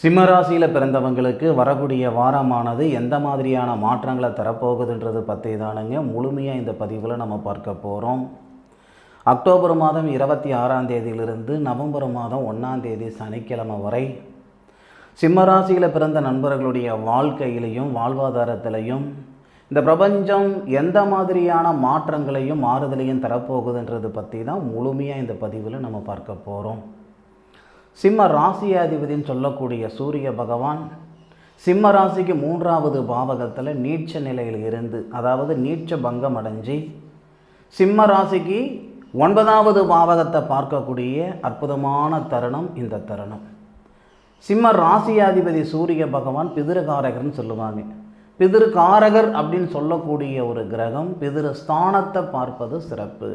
சிம்மராசியில் பிறந்தவங்களுக்கு வரக்கூடிய வாரமானது எந்த மாதிரியான மாற்றங்களை தரப்போகுதுன்றது பற்றி தானுங்க. முழுமையாக இந்த பதிவில் நம்ம பார்க்க போகிறோம் அக்டோபர் மாதம் இருபத்தி ஆறாம் தேதியிலிருந்து நவம்பர் மாதம் ஒன்றாம் தேதி சனிக்கிழமை வரை சிம்மராசியில் பிறந்த நண்பர்களுடைய வாழ்க்கையிலையும் வாழ்வாதாரத்திலையும் இந்த பிரபஞ்சம் எந்த மாதிரியான மாற்றங்களையும் மாறுதலையும் தரப்போகுதுன்றது பற்றி தான் முழுமையாக இந்த பதிவில் நம்ம பார்க்க போகிறோம் சிம்ம ராசியாதிபதினு சொல்லக்கூடிய சூரிய பகவான் சிம்ம ராசிக்கு மூன்றாவது பாவகத்தில் நீட்ச நிலையில் இருந்து அதாவது நீட்ச பங்கம் அடைஞ்சு சிம்ம ராசிக்கு ஒன்பதாவது பாவகத்தை பார்க்கக்கூடிய அற்புதமான தருணம் இந்த தருணம். சிம்ம ராசியாதிபதி சூரிய பகவான் பிதிருகாரகர்னு சொல்லுவாங்க. பிதிருகாரகர் அப்படின்னு சொல்லக்கூடிய ஒரு கிரகம் பிதிரு ஸ்தானத்தை பார்ப்பது சிறப்பு.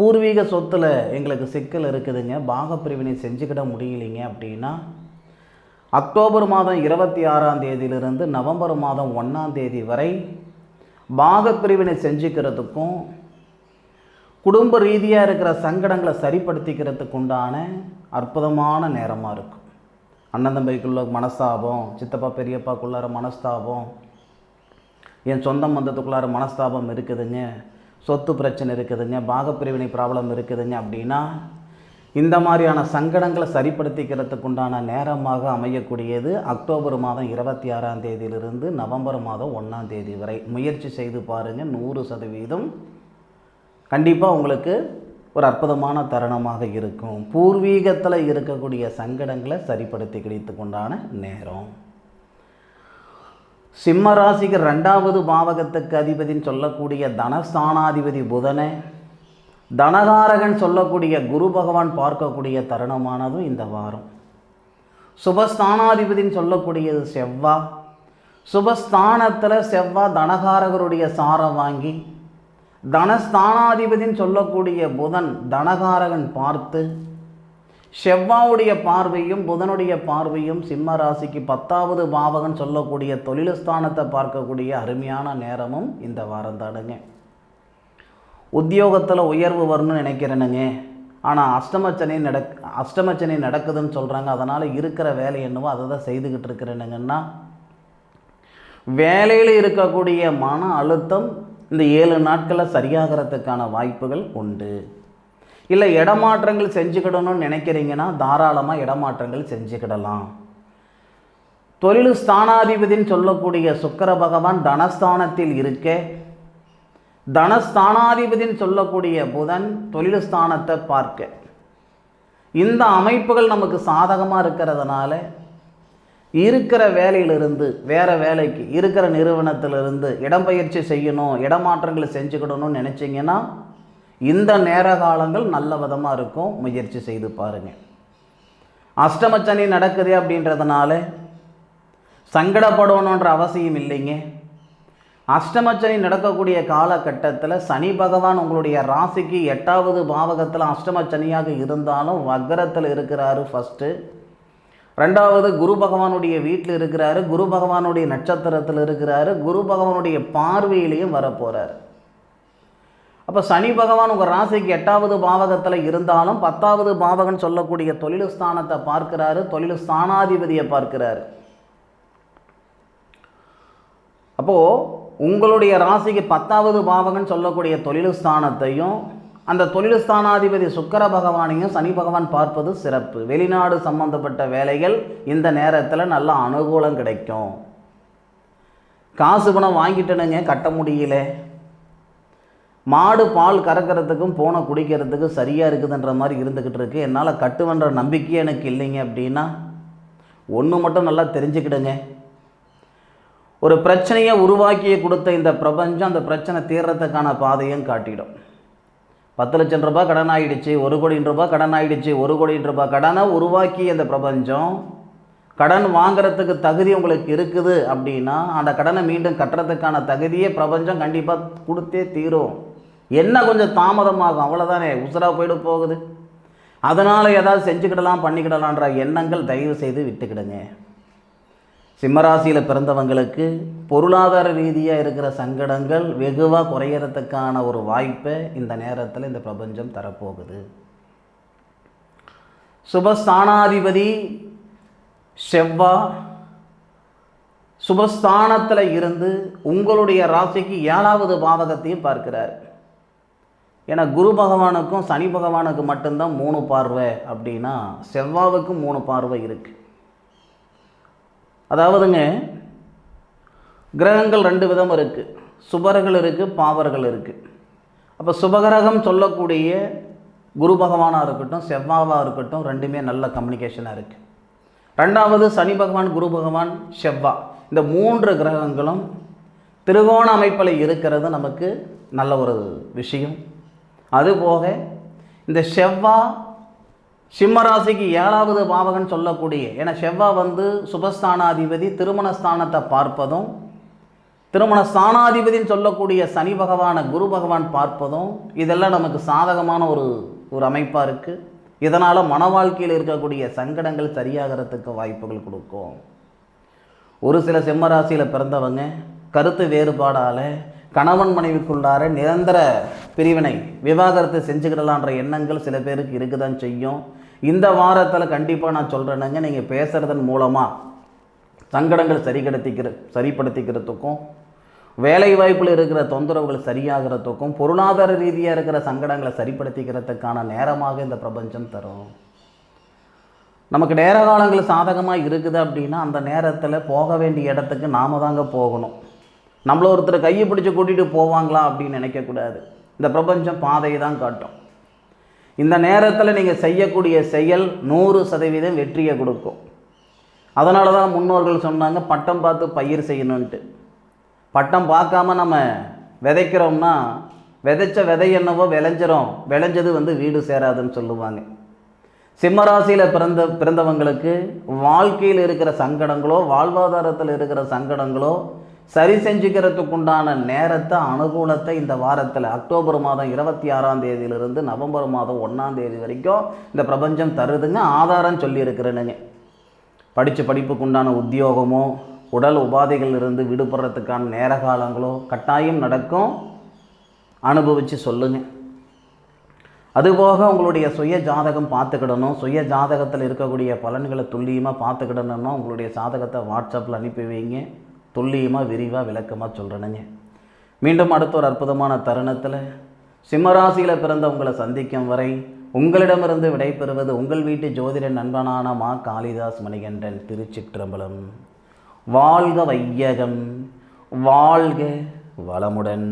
பூர்வீக சொத்தில் எங்களுக்கு சிக்கல் இருக்குதுங்க. பாகப்பிரிவினை செஞ்சுக்கிட முடியலைங்க அப்படின்னா அக்டோபர் மாதம் இருபத்தி ஆறாம் தேதியிலிருந்து நவம்பர் மாதம் ஒன்றாம் தேதி வரை பாகப்பிரிவினை செஞ்சுக்கிறதுக்கும் குடும்ப ரீதியாக இருக்கிற சங்கடங்களை சரிப்படுத்திக்கிறதுக்கு உண்டான அற்புதமான நேரமாக இருக்கும் அண்ணன் தம்பிக்குள்ள மனஸ்தாபம் சித்தப்பா பெரியப்பாக்குள்ளார மனஸ்தாபம் என் சொந்த மந்தத்துக்குள்ளார மனஸ்தாபம் இருக்குதுங்க. சொத்து பிரச்சனை இருக்குதுங்க பாகப்பிரிவினை ப்ராப்ளம் இருக்குதுங்க அப்படின்னா இந்த மாதிரியான சங்கடங்களை சரிப்படுத்திக்கிறதுக்கு உண்டான நேரமாக அமையக்கூடியது அக்டோபர் மாதம் இருபத்தி ஆறாம் தேதியிலிருந்து நவம்பர் மாதம் ஒன்றாம் தேதி வரை. முயற்சி செய்து பாருங்கள் நூறு சதவீதம் கண்டிப்பாக உங்களுக்கு ஒரு அற்புதமான தருணமாக இருக்கும். பூர்வீகத்தில் இருக்கக்கூடிய சங்கடங்களை சரிப்படுத்தி கிடைத்துக்குண்டான நேரம். சிம்ம ராசிக்கு ரெண்டாவது பாவகத்துக்கு அதிபதின்னு சொல்லக்கூடிய தனஸ்தானாதிபதி புதனை தனகாரகன் சொல்லக்கூடிய குரு பகவான் பார்க்கக்கூடிய தருணமானதும் இந்த வாரம். சுபஸ்தானாதிபதின்னு சொல்லக்கூடியது செவ்வா. சுபஸ்தானத்தில் செவ்வா தனகாரகருடைய சாரம் வாங்கி தனஸ்தானாதிபதின்னு சொல்லக்கூடிய புதன் தனகாரகன் பார்த்து செவ்வாவுடைய பார்வையும் புதனுடைய பார்வையும் சிம்ம ராசிக்கு பத்தாவது பாவகன் சொல்லக்கூடிய தொழிலஸ்தானத்தை பார்க்கக்கூடிய அருமையான நேரமும் இந்த வாரம் தானுங்க. உத்தியோகத்தில் உயர்வு வரணும்னு நினைக்கிறேனுங்க. ஆனால் அஷ்டமச்சனை நடக் அஷ்டமச்சனை நடக்குதுன்னு சொல்கிறாங்க அதனால் இருக்கிற வேலை என்னவோ அதை தான் செய்துக்கிட்டு இருக்கிறேனுங்கன்னா வேலையில் இருக்கக்கூடிய மன அழுத்தம் இந்த ஏழு நாட்களில் சரியாகிறதுக்கான வாய்ப்புகள் உண்டு. இல்லை இடமாற்றங்கள் செஞ்சுக்கிடணும்னு நினைக்கிறீங்கன்னா தாராளமாக இடமாற்றங்கள் செஞ்சுக்கிடலாம். தொழில் ஸ்தானாதிபதின்னு சொல்லக்கூடிய சுக்கர பகவான் தனஸ்தானத்தில் இருக்க. தனஸ்தானாதிபதின்னு சொல்லக்கூடிய புதன் தொழில் ஸ்தானத்தை பார்க்க. இந்த அமைப்புகள் நமக்கு சாதகமாக இருக்கிறதுனால இருக்கிற வேலையிலிருந்து வேறு வேலைக்கு இருக்கிற நிறுவனத்திலிருந்து இடம்பெயர்ச்சி செய்யணும் இடமாற்றங்களை செஞ்சுக்கிடணும்னு நினச்சிங்கன்னா இந்த நேர காலங்கள் நல்ல விதமாக இருக்கும். முயற்சி செய்து பாருங்கள் அஷ்டமச்சனி நடக்குது அப்படின்றதுனால சங்கடப்படணுன்ற அவசியம் இல்லைங்க. அஷ்டமச்சனி நடக்கக்கூடிய காலகட்டத்தில் சனி பகவான் உங்களுடைய ராசிக்கு எட்டாவது பாவகத்தில் அஷ்டமச்சனியாக இருந்தாலும் வக்கரத்தில் இருக்கிறாரு ஃபஸ்ட்டு ரெண்டாவது குரு பகவானுடைய வீட்டில் இருக்கிறாரு. குரு பகவானுடைய நட்சத்திரத்தில் இருக்கிறாரு. குரு பகவானுடைய பார்வையிலையும் வரப்போகிறார் அப்போ சனி பகவான் உங்கள் ராசிக்கு எட்டாவது பாவகத்தில் இருந்தாலும் பத்தாவது பாவகன் சொல்லக்கூடிய தொழில் ஸ்தானத்தை பார்க்கிறாரு தொழில் ஸ்தானாதிபதியை பார்க்கிறாரு. அப்போது உங்களுடைய ராசிக்கு பத்தாவது பாவகன் சொல்லக்கூடிய தொழில் ஸ்தானத்தையும் அந்த தொழில் ஸ்தானாதிபதி சுக்கர பகவானையும் சனி பகவான் பார்ப்பது சிறப்பு. வெளிநாடு சம்பந்தப்பட்ட வேலைகள் இந்த நேரத்தில் நல்ல அனுகூலம் கிடைக்கும். காசு பணம் வாங்கிட்டனுங்க கட்ட முடியல. மாடு பால் கறக்கிறதுக்கும் போனை குடிக்கிறதுக்கும் சரியாக இருக்குதுன்ற மாதிரி இருந்துக்கிட்டு இருக்கு. என்னால் கட்டுவன்ற நம்பிக்கையே எனக்கு இல்லைங்க அப்படின்னா ஒன்று மட்டும் நல்லா தெரிஞ்சுக்கிடுங்க. ஒரு பிரச்சனையை உருவாக்கி கொடுத்த இந்த பிரபஞ்சம் அந்த பிரச்சனை தீர்றதுக்கான பாதையும் காட்டிடும். பத்து லட்சம் ரூபாய் கடன் ஆகிடுச்சு ஒரு கோடி ரூபாய் கடன் ஆகிடுச்சு ஒரு கோடி ரூபாய் கடனை உருவாக்கி அந்த பிரபஞ்சம் கடன் வாங்குறதுக்கு தகுதி உங்களுக்கு இருக்குது அப்படின்னா அந்த கடனை மீண்டும் கட்டுறதுக்கான தகுதியே பிரபஞ்சம் கண்டிப்பாக கொடுத்தே தீரும். என்ன கொஞ்சம் தாமதமாகும்? அவ்வளோதானே உசராக போயிட போகுது. அதனால் ஏதாவது செஞ்சுக்கிடலாம் பண்ணிக்கிடலான்ற எண்ணங்கள் தயவு செய்து விட்டுக்கிடுங்க. சிம்மராசியில் பிறந்தவங்களுக்கு பொருளாதார ரீதியாக இருக்கிற சங்கடங்கள் வெகுவாக குறையறதுக்கான ஒரு வாய்ப்பை இந்த நேரத்தில் இந்த பிரபஞ்சம் தரப்போகுது. சுபஸ்தானாதிபதி செவ்வா சுபஸ்தானத்தில் இருந்து உங்களுடைய ராசிக்கு ஏழாவது பாவகத்தையும் பார்க்கிறார். ஏன்னா குரு பகவானுக்கும் சனி பகவானுக்கு மட்டும்தான் மூணு பார்வை அப்படின்னா செவ்வாவுக்கும் மூணு பார்வை இருக்குது அதாவதுங்க கிரகங்கள் ரெண்டு விதம் இருக்குது சுபர்கள் இருக்குது பாவர்கள் இருக்குது அப்போ சுபகிரகம் சொல்லக்கூடிய குரு பகவானாக இருக்கட்டும் செவ்வாவாக இருக்கட்டும் ரெண்டுமே நல்ல கம்யூனிகேஷனாக இருக்குது ரெண்டாவது சனி பகவான் குரு பகவான் செவ்வா. இந்த மூன்று கிரகங்களும் திருகோண அமைப்பில் இருக்கிறது நமக்கு நல்ல ஒரு விஷயம். அதுபோக இந்த செவ்வா சிம்மராசிக்கு ஏழாவது பாவகன் சொல்லக்கூடிய ஏன்னா செவ்வா வந்து சுபஸ்தானாதிபதி திருமண ஸ்தானத்தை பார்ப்பதும் திருமண ஸ்தானாதிபதின்னு சொல்லக்கூடிய சனி பகவானை குரு பகவான் பார்ப்பதும் இதெல்லாம் நமக்கு சாதகமான ஒரு ஒரு அமைப்பாக இருக்குது இதனால் மன வாழ்க்கையில் இருக்கக்கூடிய சங்கடங்கள் சரியாகிறதுக்கு வாய்ப்புகள் கொடுக்கும். ஒரு சில சிம்மராசியில் பிறந்தவங்க கருத்து வேறுபாடால் கணவன் மனைவிக்குள்ளார நிரந்தர பிரிவினை விவாகரத்து செஞ்சுக்கிடலான்ற எண்ணங்கள் சில பேருக்கு இருக்க தான் செய்யும். இந்த வாரத்தில் கண்டிப்பாக நான் சொல்கிறேனுங்க நீங்கள் பேசுகிறதன் மூலமாக சங்கடங்கள் சரிகடுத்திக்கிற சரிப்படுத்திக்கிறதுக்கும் வேலை வாய்ப்பில் இருக்கிற தொந்தரவுகள் சரியாகிறதுக்கும் பொருளாதார ரீதியாக இருக்கிற சங்கடங்களை சரிப்படுத்திக்கிறதுக்கான நேரமாக இந்த பிரபஞ்சம் தரும். நமக்கு நேர காலங்கள் சாதகமாக இருக்குது அப்படின்னா அந்த நேரத்தில் போக வேண்டிய இடத்துக்கு நாம தாங்க போகணும். நம்மள ஒருத்தர் கையை பிடிச்சி கூட்டிகிட்டு போவாங்களா அப்படின்னு நினைக்கக்கூடாது. இந்த பிரபஞ்சம் பாதையை தான் காட்டும். இந்த நேரத்தில் நீங்கள் செய்யக்கூடிய செயல் நூறு சதவீதம் வெற்றியை கொடுக்கும். அதனால தான் முன்னோர்கள் சொன்னாங்க பட்டம் பார்த்து பயிர் செய்யணுன்ட்டு பட்டம் பார்க்காம நம்ம விதைக்கிறோம்னா விதைச்ச விதை என்னவோ விளைஞ்சிரும். விளைஞ்சது வந்து வீடு சேராதுன்னு சொல்லுவாங்க. சிம்மராசியில் பிறந்த பிறந்தவங்களுக்கு வாழ்க்கையில் இருக்கிற சங்கடங்களோ வாழ்வாதாரத்தில் இருக்கிற சங்கடங்களோ சரி செஞ்சுக்கிறதுக்குண்டான நேரத்தை அனுகூலத்தை இந்த வாரத்தில் அக்டோபர் மாதம் இருபத்தி ஆறாம் தேதியிலிருந்து நவம்பர் மாதம் ஒன்றாம் தேதி வரைக்கும் இந்த பிரபஞ்சம் தருதுங்க ஆதாரம் சொல்லியிருக்கிறேனுங்க. படித்த படிப்புக்கு உண்டான உத்தியோகமோ உடல் உபாதைகளிலிருந்து விடுபடுறதுக்கான நேர காலங்களோ கட்டாயம் நடக்கும். அனுபவித்து சொல்லுங்கள் அதுபோக உங்களுடைய சுய ஜாதகம் பார்த்துக்கிடணும். சுய ஜாதகத்தில் இருக்கக்கூடிய பலன்களை துல்லியமாக பார்த்துக்கிடணும்னா உங்களுடைய ஜாதகத்தை வாட்ஸ்அப்பில் அனுப்பி வைங்க. துல்லியமாக விரிவாக விளக்கமாக சொல்கிறேனுங்க மீண்டும் அடுத்த ஒரு அற்புதமான தருணத்தில் சிம்மராசியில் பிறந்த உங்களை சந்திக்கும் வரை உங்களிடமிருந்து விடைபெறுவது உங்கள் வீட்டு ஜோதிட நண்பனான மா காளிதாஸ் மணிகண்டன் திருச்சிற்றம்பலம். வாழ்க வையகம் வாழ்க வளமுடன்.